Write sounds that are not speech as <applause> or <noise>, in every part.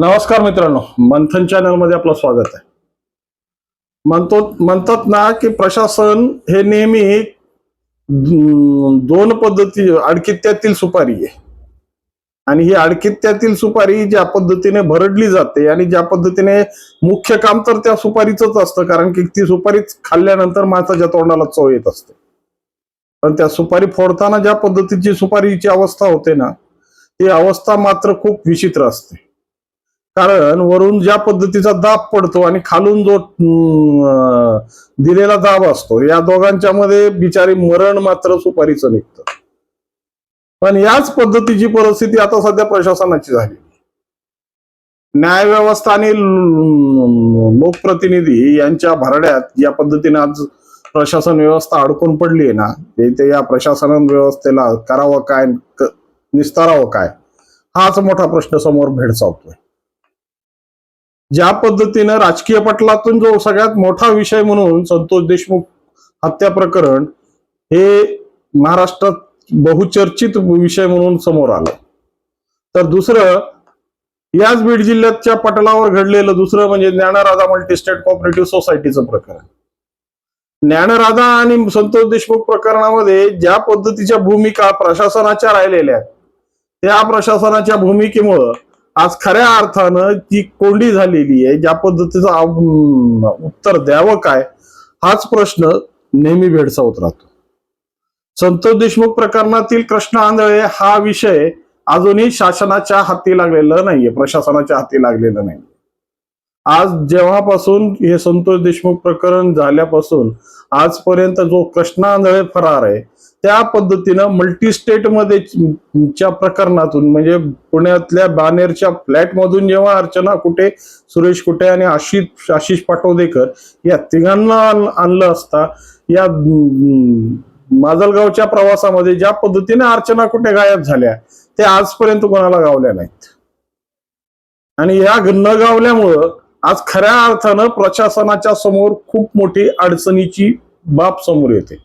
नमस्कार मित्रांनो मंथन चॅनलमध्ये आपलं स्वागत आहे. म्हणतो म्हणतात ना की प्रशासन हे नेहमी दोन पद्धती अडकित्यातील सुपारी आहे. आणि ही अडकित्यातील सुपारी ज्या पद्धतीने भरडली जाते आणि ज्या पद्धतीने मुख्य काम तर त्या सुपारीच असतं कारण की ती सुपारीच खाल्ल्यानंतर माणसाच्या तोंडाला चव येत असते. पण त्या सुपारी फोडताना ज्या पद्धतीची सुपारीची अवस्था होते ना ती अवस्था मात्र खूप विचित्र असते. कारण वरून ज्या पद्धतीचा दाब पडतो आणि खालून जो दिलेला दाब असतो या दोघांच्या मध्ये बिचारी मरण मात्र सुपारीचं निघतं. पण याच पद्धतीची परिस्थिती आता सध्या प्रशासनाची झाली. न्याय व्यवस्था आणि लोकप्रतिनिधी यांच्या भरड्यात या पद्धतीने आज प्रशासन व्यवस्था अडकून पडली आहे ना ते या प्रशासन व्यवस्थेला करावं काय निस्तारावं काय हाच मोठा प्रश्न समोर भेडसावतोय. ज्या पद्धतीनं राजकीय पटलातून जो सगळ्यात मोठा विषय म्हणून संतोष देशमुख हत्या प्रकरण हे महाराष्ट्रात बहुचर्चित विषय म्हणून समोर आलं. तर दुसरं याच बीड जिल्ह्याच्या पटलावर घडलेलं दुसरं म्हणजे ज्ञानराधा मल्टीस्टेट कॉपरेटिव्ह सोसायटीचं प्रकरण. ज्ञानराधा आणि संतोष देशमुख प्रकरणामध्ये ज्या पद्धतीच्या भूमिका प्रशासनाच्या राहिलेल्या त्या प्रशासनाच्या भूमिकेमुळं आज खऱ्या अर्थानं ती कोंडी झालेली आहे ज्या पद्धतीचं उत्तर द्यावं काय हाच प्रश्न नेहमी भेडसावत राहतो. संतोष देशमुख प्रकरणातील कृष्ण आंधळे हा विषय अजूनही शासनाच्या हाती लागलेला नाहीये प्रशासनाच्या हाती लागलेला नाही आज जेव्हापासून हे संतोष देशमुख प्रकरण झाल्यापासून आजपर्यंत जो कृष्ण आंधळे फरार आहे त्या पद्धतीनं मल्टी स्टेटमध्ये च्या प्रकरणातून म्हणजे पुण्यातल्या बानेरच्या फ्लॅट मधून जेव्हा अर्चना कुठे सुरेश कुटे आणि आशिष आशिष पाटोदेकर या तिघांना आणलं असता या माजलगावच्या प्रवासामध्ये ज्या पद्धतीने अर्चना कुठे गायब झाल्या ते आजपर्यंत कोणाला गावल्या नाहीत. आणि या न गावल्यामुळं आज खऱ्या अर्थानं प्रशासनाच्या समोर खूप मोठी अडचणीची बाब समोर येते.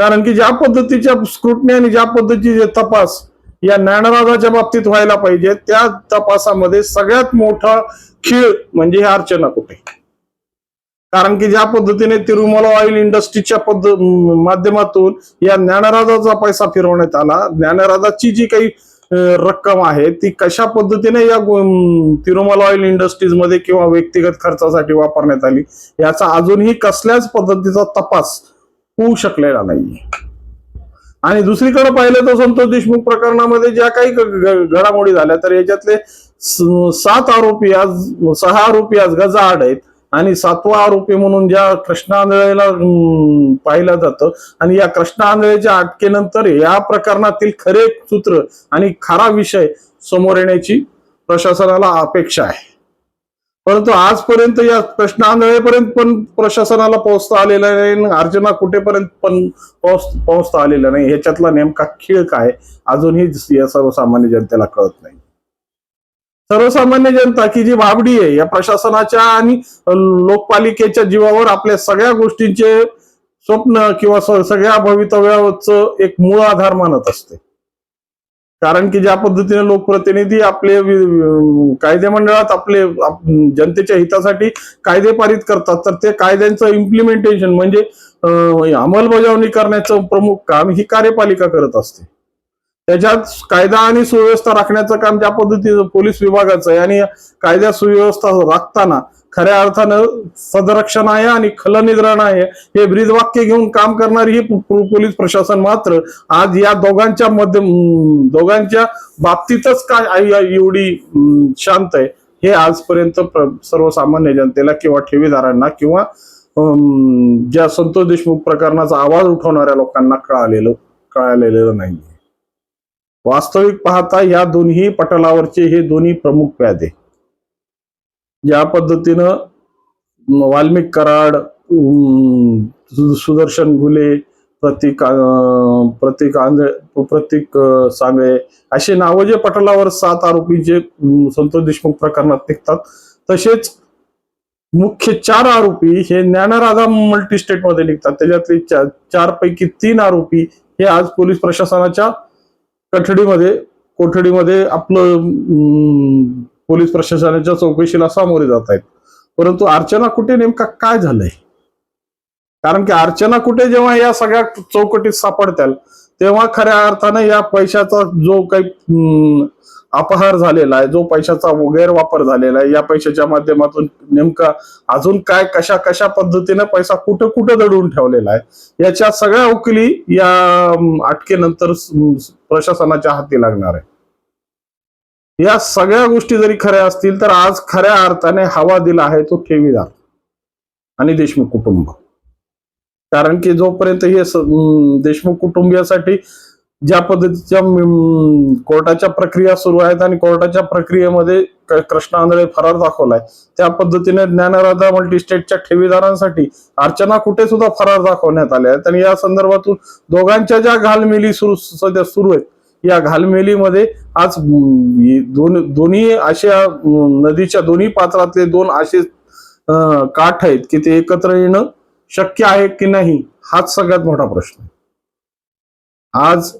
कारण की ज्या पद्धतीच्या स्क्रुटनी आणि ज्या पद्धतीचे तपास या ज्ञानराजाच्या बाबतीत व्हायला पाहिजे त्या तपासामध्ये सगळ्यात मोठा खीळ म्हणजे हे अर्चना कुठे? कारण की ज्या पद्धतीने तिरुमला ऑइल इंडस्ट्रीच्या पद्ध माध्यमातून या ज्ञानराजाचा पैसा फिरवण्यात आला. ज्ञानराजाची जी काही रक्कम आहे ती कशा पद्धतीने या तिरुमला ऑइल इंडस्ट्रीजमध्ये किंवा व्यक्तिगत खर्चासाठी वापरण्यात आली याचा अजूनही कसल्याच पद्धतीचा तपास होऊ शकलेला नाहीये. आणि दुसरीकडे पाहिलं तर संतोष देशमुख प्रकरणामध्ये ज्या काही घडामोडी झाल्या तर याच्यातले सात आरोपी आज सहा आरोपी आज गजाआड आहेत. आणि सातवा आरोपी म्हणून ज्या कृष्णा आंधळेला पाहिलं जातं आणि या कृष्णा आंधळेच्या अटकेनंतर या प्रकरणातील खरे सूत्र आणि खरा विषय समोर येण्याची प्रशासनाला अपेक्षा आहे. परंतु आजपर्यंत या प्रश्न आंधळेपर्यंत पण प्रशासनाला पोहोचता आलेला नाही आणि अर्चना कुठेपर्यंत पण पोहोच पोहोचता आलेला नाही. ह्याच्यातला नेमका खेळ काय? अजूनही या सर्वसामान्य जनतेला कळत नाही. सर्वसामान्य जनता की जी भाबडी आहे या प्रशासनाच्या आणि लोकपालिकेच्या जीवावर आपल्या सगळ्या गोष्टींचे स्वप्न किंवा सगळ्या भवितव्याच एक मूळ आधार मानत असते. कारण की ज्या पद्धतीने लोकप्रतिनिधी आपले कायदे मंडळात आपले आप- जनतेच्या हितासाठी कायदे पारित करतात तर ते कायद्यांचं इम्प्लिमेंटेशन म्हणजे अंमलबजावणी करण्याचं प्रमुख काम ही कार्यपालिका करत असते. त्याच्यात कायदा आणि सुव्यवस्था राखण्याचं काम ज्या पद्धतीचं पोलीस विभागाचं आहे आणि कायदा सुव्यवस्था राखताना खऱ्या अर्थानं सदरक्षण आहे आणि खलनिद्रण आहे. हे ब्रीदवाक्य घेऊन काम करणारी ही पोलीस प्रशासन मात्र आज या दोघांच्या मध्ये दोघांच्या बाबतीतच काय आई- एवढी शांत आहे. हे आजपर्यंत सर्वसामान्य जनतेला किंवा ठेवीदारांना किंवा अं, ज्या संतोष देशमुख प्रकरणाचा आवाज उठवणाऱ्या लोकांना कळालेलं कळालेलं नाही वास्तविक पाहता या दोन्ही पटलावरचे हे दोन्ही प्रमुख प्यादे ज्या पद्धतीनं वाल्मिक कराड सुदर्शन घुले प्रतीक अं, प्रतीक आंधळे प्रतीक सांगळे असे नावं जे पटलावर सात आरोपी जे संतोष देशमुख प्रकरणात निघतात तसेच मुख्य चार आरोपी हे ज्ञानराधा मल्टी स्टेटमध्ये निघतात. त्याच्यातले चार चार पैकी तीन आरोपी हे आज पोलीस प्रशासनाच्या कठडीमध्ये कोठडीमध्ये आपलं पोलीस प्रशासनाच्या चौकशीला सामोरे जात आहेत. परंतु अर्चना कुठे नेमका काय झालंय? कारण की अर्चना कुठे जेव्हा या सगळ्या चौकटीत सापडत्याल तेव्हा खऱ्या अर्थानं या पैशाचा जो काही अपहार झालेला आहे जो पैशाचा गैरवापर झालेला आहे या पैशाच्या माध्यमातून नेमका अजून काय कशा कशा पद्धतीने पैसा कुठं कुठं दडवून ठेवलेला आहे याच्या सगळ्या उकली या अटकेनंतर प्रशासनाच्या हाती लागणार आहे. या सगळ्या गोष्टी जरी खऱ्या असतील तर आज खऱ्या अर्थाने हवा दिला आहे तो ठेवीदार आणि देशमुख कुटुंब. कारण की जोपर्यंत हे देशमुख कुटुंबियासाठी ज्या पद्धतीच्या कोर्टाच्या प्रक्रिया सुरू आहेत आणि कोर्टाच्या प्रक्रियेमध्ये कृष्ण कृष्णा आंधळे फरार दाखवलाय त्या पद्धतीने ज्ञानराधा मल्टीस्टेटच्या ठेवीदारांसाठी अर्चना कुठे सुद्धा फरार दाखवण्यात आले आहेत. आणि या संदर्भातून दोघांच्या ज्या घालमेली सुरू सध्या सुरू आहेत या घालमेलीमध्ये आज दोन दोन्ही अशा नदीच्या दोन्ही पात्रातले दोन असे काठ आहेत की ते एकत्र येणं शक्य आहे की नाही हाच सगळ्यात मोठा प्रश्न आज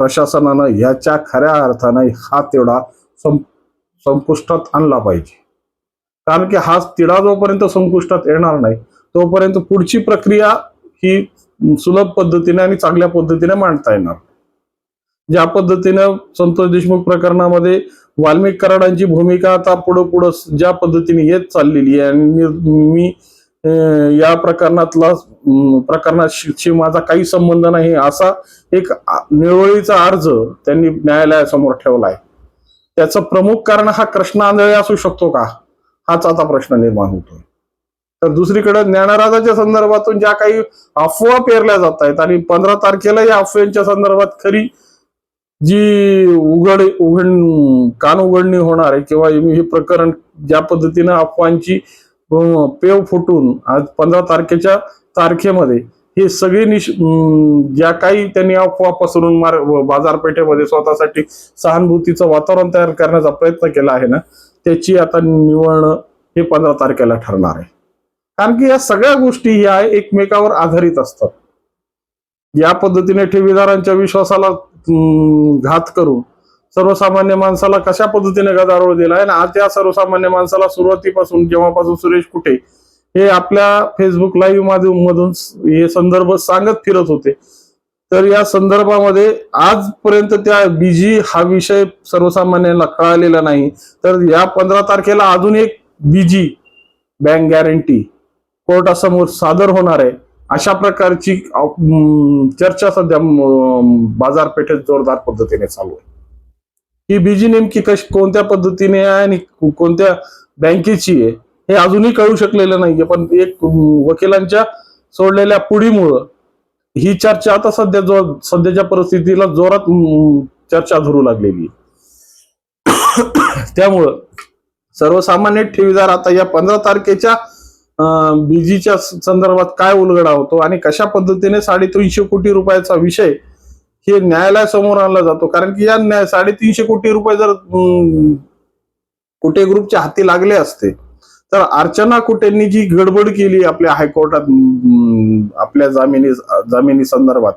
प्रशासनानं याच्या खऱ्या अर्थानं हा तेवढा संपुष्टात आणला पाहिजे. कारण की हा तिढा जोपर्यंत संपुष्टात येणार नाही तोपर्यंत पुढची प्रक्रिया ही सुलभ पद्धतीने आणि चांगल्या पद्धतीने मांडता येणार ज्या पद्धतीनं संतोष देशमुख प्रकरणामध्ये वाल्मिक कराडांची भूमिका आता पुढं पुढं ज्या पद्धतीने येत चाललेली आहे आणि मी- या प्रकरणातला प्रकरणाशी माझा काही संबंध नाही असा एक आ- अर्ज त्यांनी न्यायालयासमोर ठेवला आहे. त्याचं प्रमुख कारण हा कृष्ण आंधळे असू शकतो का? हाच आता प्रश्न निर्माण होतोय. तर दुसरीकडे ज्ञानराजाच्या संदर्भातून ज्या काही अफवा पेरल्या जात आहेत आणि पंधरा तारखेला या अफवेच्या संदर्भात खरी जी उघड उघड कान उघडणी होणार आहे किंवा हे प्रकरण ज्या पद्धतीनं अफवांची पेव फुटून आज पंधरा तारखेच्या तारखेमध्ये हे सगळे निश ज्या काही त्यांनी अफवा पसरून मार बाजारपेठेमध्ये स्वतःसाठी सहानुभूतीचं वातावरण तयार करण्याचा प्रयत्न केला आहे ना त्याची आता निवडणं हे पंधरा तारखेला ठरणार आहे. कारण की या सगळ्या गोष्टी ह्या एकमेकावर आधारित असतात. या पद्धतीने ठेवीदारांच्या विश्वासाला घात करून सर्वसामान्य माणसाला कशा पद्धतीने गदारोळ दिला आहे? आणि आज त्या सर्वसामान्य माणसाला सुरुवातीपासून जेव्हापासून सुरेश कुठे हे आपल्या फेसबुक लाईव्ह माध्यम मधून हे संदर्भ सांगत फिरत होते. तर या संदर्भामध्ये आजपर्यंत त्या बीजी हा विषय सर्वसामान्यांना कळालेला नाही. तर या पंधरा तारखेला अजून एक बीजी बँक गॅरंटी कोर्टासमोर सादर होणार आहे. अशा प्रकारची चर्चा सध्या बाजारपेठेत जोरदार पद्धतीने चालू आहे ही बीजी नेमकी कशी कोणत्या पद्धतीने आहे आणि कोणत्या बँकेची आहे हे अजूनही कळू शकलेलं नाहीये पण एक वकिलांच्या सोडलेल्या पुढीमुळं ही चर्चा आता सध्या जो सध्याच्या परिस्थितीला जोरात चर्चा धरू लागलेली आहे. <coughs> त्यामुळं सर्वसामान्य ठेवीदार आता या पंधरा तारखेच्या बीजीच्या संदर्भात काय उलगडा होतो आणि कशा पद्धतीने साडेतीनशे कोटी रुपयाचा विषय हे न्यायालयासमोर आणला जातो? कारण की या साडेतीनशे कोटी रुपये जर अं, कुटे ग्रुपच्या हाती लागले असते तर अर्चना कुटेंनी जी गडबड केली आपल्या हायकोर्टात आपल्या जामिनी जामिनी संदर्भात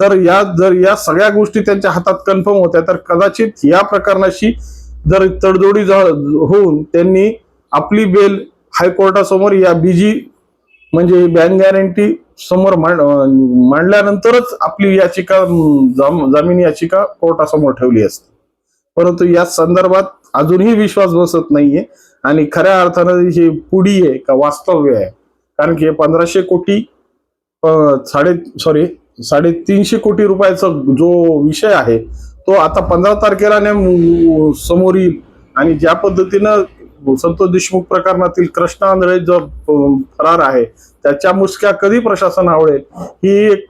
तर या जर या सगळ्या गोष्टी त्यांच्या हातात कन्फर्म होत्या तर कदाचित या प्रकरणाशी जर तडजोडी होऊन त्यांनी आपली बेल हायकोर्टासमोर या बीजी म्हणजे बँक गॅरंटी समोर मांड- मांडल्यानंतरच आपली याचिका जाम- जामीन याचिका कोर्टासमोर ठेवली असते. परंतु या संदर्भात अजूनही विश्वास बसत नाहीये आणि खऱ्या अर्थानं हे पुढी आहे का वास्तव्य आहे? कारण की हे पंधराशे कोटी साडे सॉरी साडेतीनशे कोटी रुपयाचा जो विषय आहे तो आता पंधरा तारखेला समोर येईल. आणि ज्या पद्धतीनं संतोष देशमुख प्रकरणातील कृष्णा आंधळे जो फरार आहे त्याच्या मुसक्या कधी प्रशासन आवडेल ही एक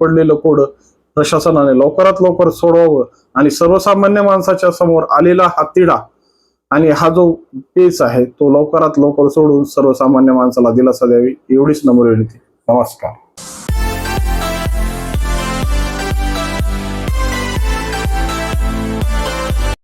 पडलेलं कोड प्रशासनाने लवकरात लवकर सोडवावं आणि सर्वसामान्य माणसाच्या समोर आलेला हा तिढा आणि हा जो पेच आहे तो लवकरात लवकर सोडून सर्वसामान्य माणसाला दिलासा द्यावी एवढीच नम्र विनंती. नमस्कार.